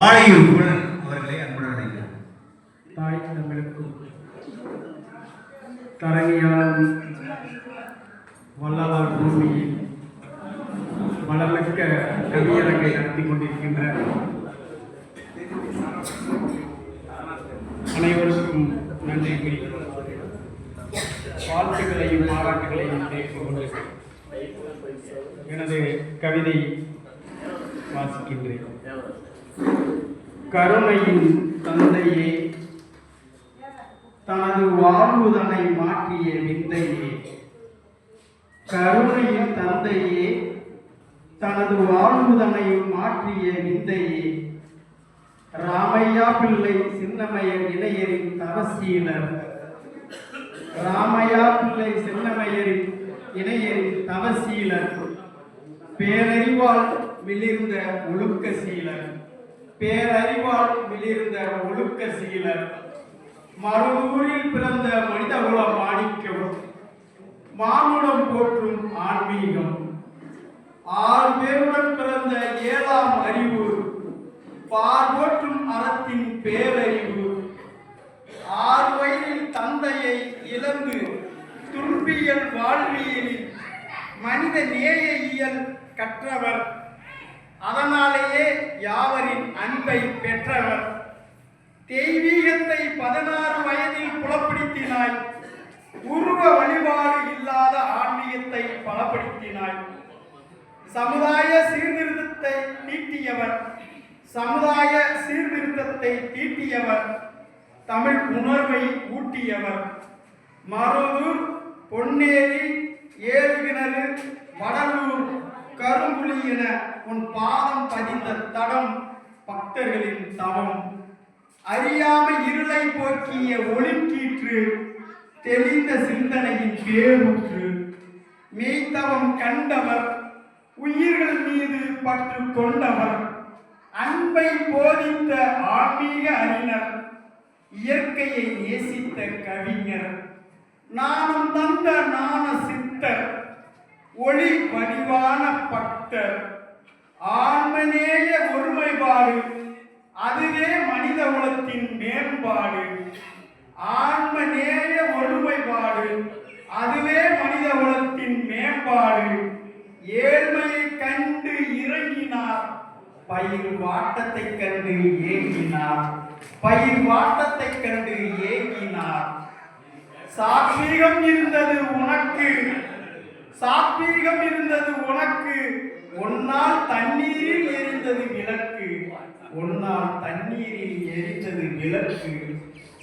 ஆணையூர் அவர்களை அன்புடன் அழைக்கிறேன் தாய் தமிழுக்கும் தரணியாளம் வல்லவார் பூமியில் வளமிக்க கவியரங்கை நடத்தி கொண்டிருக்கின்ற அனைவருக்கும் நன்றி. கூறி வாழ்த்துக்களையும் பாராட்டுகளையும் தெரிவித்துக் கொண்டு எனது கவிதை வாசிக்கின்றேன். கருணையின் தந்தையே தனது வாழ்வுதனை மாற்றிய விந்தையே. கருணையின் தந்தையே தனது வாழ்வுதனை மாற்றிய விந்தையே. ராமையா பிள்ளை சின்னமையர் இளையரின் தவசீலர். ராமையா பிள்ளை சின்னமையரின் இளையரின் தவசீலர். பேரறிவால் மிளிர்ந்த ஒழுக்க சீலர். பேரறிவால் மிளிர்ந்த ஒழுக்க சீலர். மறுநூரில் பிறந்த மனிதகுல மாணிக்கம் மானுடம் போற்றும் ஆன்மீகம். ஆறு பேருடன் பிறந்த ஏழாம் அறிவு. பார்வோற்றும் அறத்தின் பேரறிவு. ஆறு வயதில் தந்தையை இழந்து துன்பியல் வாழ்வியலில் மனித நேய இயல் கற்றவர். அதனாலேயே யாவரின் அன்பை பெற்றவர். தெய்வீகத்தை பதினாறு வயதில் புலப்படுத்தினாய். உருவ வழிபாடு இல்லாத ஆன்மீகத்தை பலப்படுத்தினாய். சமுதாய சீர்திருத்தத்தை தீட்டியவர் சமுதாய சீர்திருத்தத்தை தீட்டியவர். தமிழ் உணர்வை ஊட்டியவர். மருதூர் பொன்னேரி ஏழுகிணறு வடலூர் கருங்குழி என உன் பாதம் பதிந்த தடம் பக்தர்களின் தவம். அறியாமை இருளை போக்கிய ஒளிக்கீற்று தெளிந்த சிந்தனையின் பேரூற்று. மெய்த்தவம் கண்டவர் உயிர்கள் மீது பற்று கொண்டவர். அன்பை போதித்த ஆன்மீக அறிஞர் இயற்கையை நேசித்த கவிஞர். நாணம் தந்த நாண சித்தர் ஒளி வடிவான பக்தர். ஆன்மநேய ஒருமைப்பாடு அதுவே மனித குலத்தின் மேம்பாடு. ஆன்மநேய ஒருமைப்பாடு அதுவே மனித குலத்தின் மேம்பாடு. ஏழ்மையை கண்டு இறங்கினார் பயிர் வாட்டத்தை கண்டு ஏங்கினார். பயிர் வாட்டத்தை கண்டு ஏங்கினார். சாத்வீகம் இருந்தது உனக்கு சாத்வீகம் இருந்தது உனக்கு. ஒன்னால் தண்ணீரில் எரிந்தது விளக்கு. ஒன்னால் தண்ணீரில் எரிந்தது விளக்கு.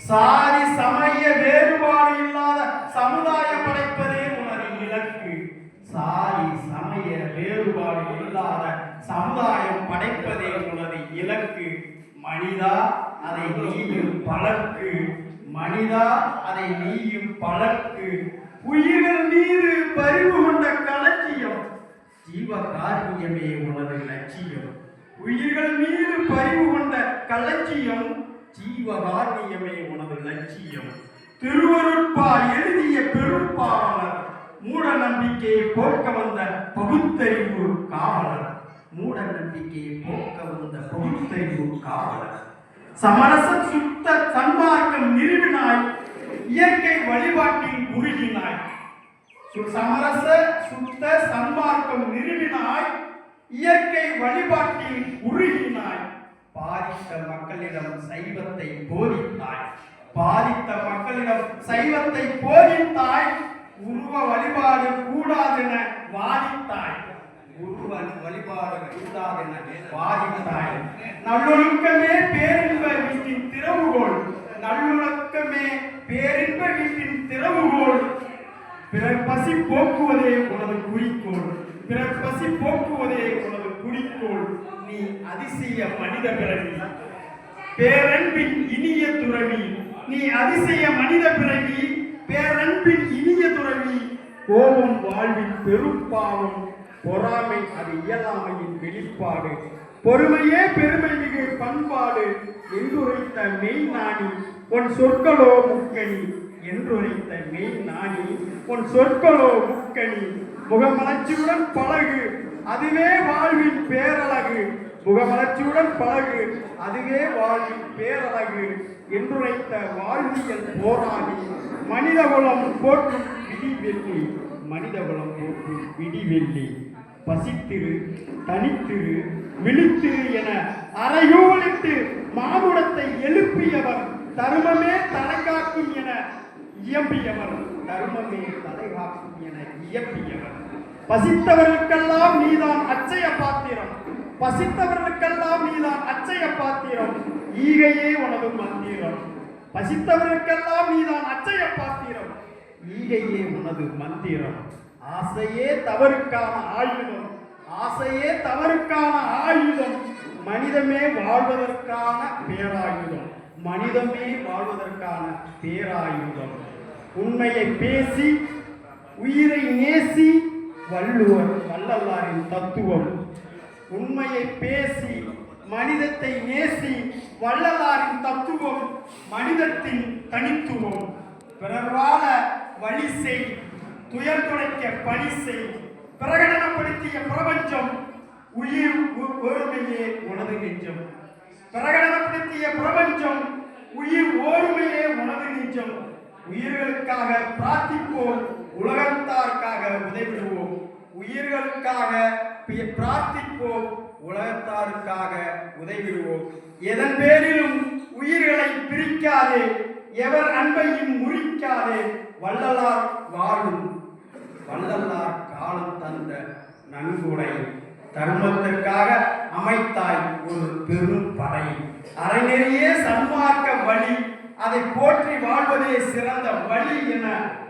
சாதி சமய வேறுபாடு இல்லாத சமுதாயம் படைப்பதே உனது இலக்கு சாதி சமய வேறுபாடு இல்லாத சமுதாயம் படைப்பதே உனது இலக்கு. மனிதா அதை நீயும் பழக்கு. மனிதா அதை நீயும் பழக்கு. உயிரின் மீது பரிவு கொண்ட களஞ்சியம் ஜீவ காரியமே உனது லட்சியம். உயிர்கள் மீது பரிவு கொண்ட கலட்சியம் ஜீவ காரியமே உனது லட்சியம். திருவருட்பா எழுதிய பெரும்பாவலர் மூட நம்பிக்கையை போக்க வந்த பகுத்தறிவு காவலர். மூட நம்பிக்கையை போக்க வந்த பகுத்தறிவு காவலர். சமரசம் சுத்த சன்மார்க்கம் நிறுவினாய் இயற்கை வழிபாட்டில் உருகினாய். சமரச சுத்த சன்மார்க்கம் நிறுவினாய் இயற்கை வழிபாட்டில் உருகினாய். பாதித்த மக்களிடம் சைவத்தை போதித்தாய். பாதித்த மக்களிடம் சைவத்தை போதித்தாய். உருவ வழிபாடு கூடாதென வாதித்தாய். உருவ வழிபாடு கூடாதென வாதித்தாய். நல்லொழுக்கமே பேரின்ப வீட்டின் திறவுகோள். நல்லொழுக்கமே பேரின்ப வீட்டின் திறவுகோள். பிறர் பசி போக்குவதே உனது குறிக்கோள். பிறர் பசி போக்குவதே உனது குறிக்கோள். நீ அதிசய மனித பிறவி. பேரன்பின் இனிய துறவி. நீ அதிசய மனித பிறவி. பேரன்பின் இனிய துறவி. கோபம் வாழ்வின் பெரும்பாவம் பொறாமை அது இயலாமையின் வெளிப்பாடு. பொறுமையே பெருமை மிகு பண்பாடு. என்றுரைத்த மெய்நாணி உன் சொற்களோ முக்கணி. என்றுரைத்த மெய் நாணி உன் சொற்களோ முக்கணி. முகமலர்ச்சியுடன் பழகு அதுவே வாழ்வின் பேரழகு. முகமலர்ச்சியுடன் பழகு அதுவே வாழ்வின் பேரழகு. என்றுரைத்த வாழ்வியல் போராடி மனிதகுலம் போற்றும் விடிவெள்ளி மனிதகுலம் போற்றும் விடிவெள்ளி பசித்திரு தனித்திரு விழித்திரு என அரையோலிட்டு மானுடத்தை எழுப்பியவர் தருமமே தலைகாக்கும் என இயம்பியவர் தருமமே தலைகாக்கும் என இயம்பியவர் பசித்தவர்களுக்கெல்லாம் நீதான் அச்சய பாத்திரம். பசித்தவர்களுக்கெல்லாம் நீதான் அச்சய பாத்திரம். ஈகையே உனது மந்திரம். பசித்தவர்களுக்கெல்லாம் நீதான் அச்சய பாத்திரம். ஈகையே உனது மந்திரம். ஆசையே தவறுக்கான ஆயுதம். ஆசையே தவறுக்கான ஆயுதம். மனிதமே வாழ்வதற்கான பேராயுதம். மனிதமே வாழ்வதற்கான பேராயுதம். உண்மையை பேசி உயிரை நேசி வள்ளுவர் வள்ளலாரின் தத்துவம். உண்மையை பேசி மனிதத்தை நேசி வள்ளலாரின் தத்துவம் மனிதத்தின் தனித்துவம். பிறர் வழி செய் துயர் துடைக்க பணி செய் பிரகடனப்படுத்திய பிரபஞ்சம் உயிர் ஒ- ஒருமையே உனது நெஞ்சம். பிரகடனப்படுத்திய பிரபஞ்சம் உயிர் ஓர்மையே உணவு நீச்சம் உயிர்களுக்காக பிரார்த்திப்போம் உலகத்தாருக்காக உதவிடுவோம் உயிர்களுக்காக பிரார்த்திப்போம் உலகத்தாருக்காக உதவிடுவோம். எதன் பேரிலும் உயிர்களை பிரிக்காதே எவர் அன்பையும் முறிக்காதே வள்ளலார் வாழும். வள்ளலார் காலம் தந்த நன்கொடை. தர்மத்திற்காக அமைத்தாய் ஒரு பெரும் படை. அறநெறியே சன்மார்க்க வழி அதை போற்றி வாழ்வதே சிறந்த வழி என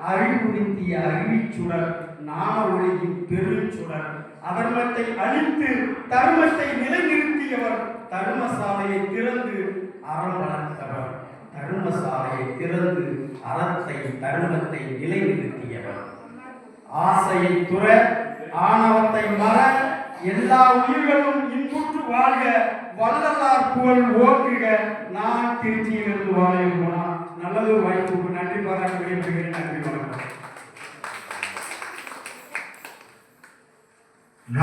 அறிவுறுத்திய அறிவிச்சுடர் நாம ஒளியின் பெருச்சுடர் அதர்மத்தை அழித்து தர்மத்தை நிலைநிறுத்தியவர் தர்மசாலையை திறந்து அறம் வளர்த்தவர். தர்மசாலையை திறந்து அறத்தை தர்மத்தை நிலைநிறுத்தியவர். ஆசையை துற ஆணவத்தை மற எல்லா உயிர்களும் இன்புற்று வாழ்க வள்ளலார் புகழ் ஓங்குக. நான் திருச்சியிலிருந்து வாழையும் போனா நல்லது வாய்ப்புக்கு நன்றி பாராட்டு நன்றி வணக்கம்.